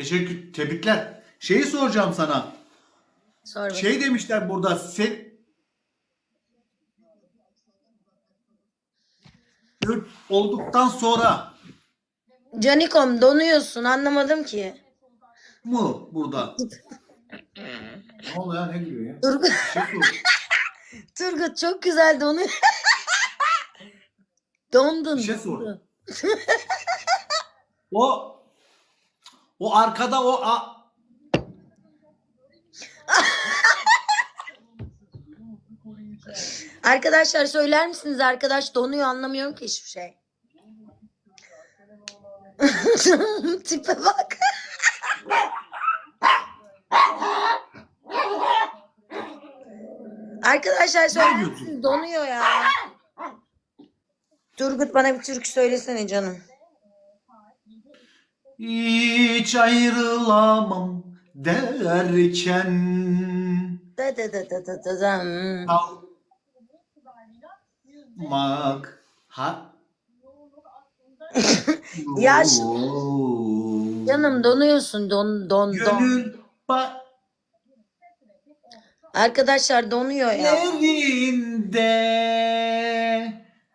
Teşekkür, tebrikler. Şeyi soracağım sana. Sor. Şey demişler burada sen olduktan sonra Canikom donuyorsun anlamadım ki. mu burada? ne oluyor ya ne gülüyor ya? Turgut, Bir şey sor. Turgut çok güzel donuyor. Dondun. Bir şey sor. dondun. O o arkada o a, Arkadaşlar söyler misiniz? Arkadaş donuyor anlamıyorum ki hiçbir şey. Tipe bak. Arkadaşlar söyler misiniz? Donuyor ya. Turgut bana bir türkü söylesene canım. Hiç ayrılamam derken Da da da da da da da. Kalmak ha Ya şu- Canım donuyorsun don don don. Gönül ba- Arkadaşlar donuyor ya. Evinde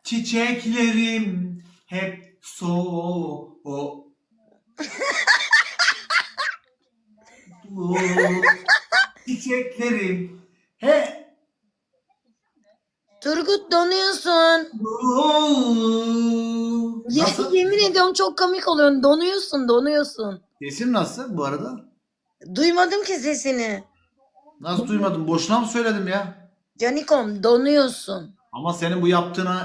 çiçeklerim hep so o Bu çiçeklerim he Turgut donuyorsun. Nasıl? yemin ediyorum çok komik oluyorsun. Donuyorsun, donuyorsun. Sesim nasıl bu arada? Duymadım ki sesini. Nasıl duymadım? Boşuna mı söyledim ya? Canikom donuyorsun. Ama senin bu yaptığına